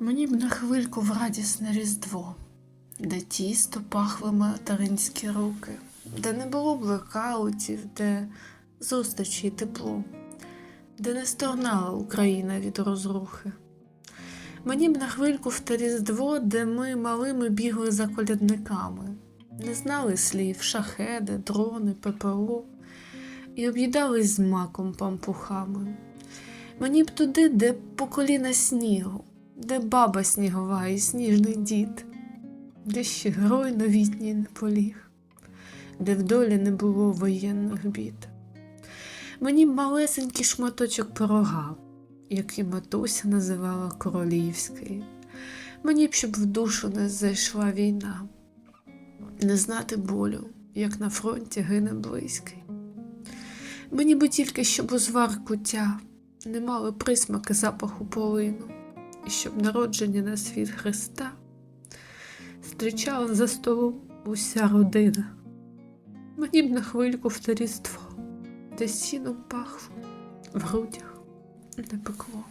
Мені б на хвильку в радісне різдво, де тісто пахли материнські руки, де не було блекаутів, де зустрічі й тепло, де не стогнала Україна від розрухи. Мені б на хвильку в те різдво, де ми малими бігли за колядниками, не знали слів шахеди, дрони, ППО і об'їдались з маком пампухами. Мені б туди, де по коліна снігу, де баба снігова і сніжний дід, де ще герой новітній не поліг, де в долі не було воєнних бід. Мені малесенький шматочок пирога, який матуся називала королівський. Мені б, щоб в душу не зайшла війна, не знати болю, як на фронті гине близький. Мені би тільки, щоб у звар куття не мали присмаки запаху полину, щоб народження на світ Христа зустрічала за столом уся родина. Мені б на хвильку в таріство, де сіном пахло, в грудях не пекло.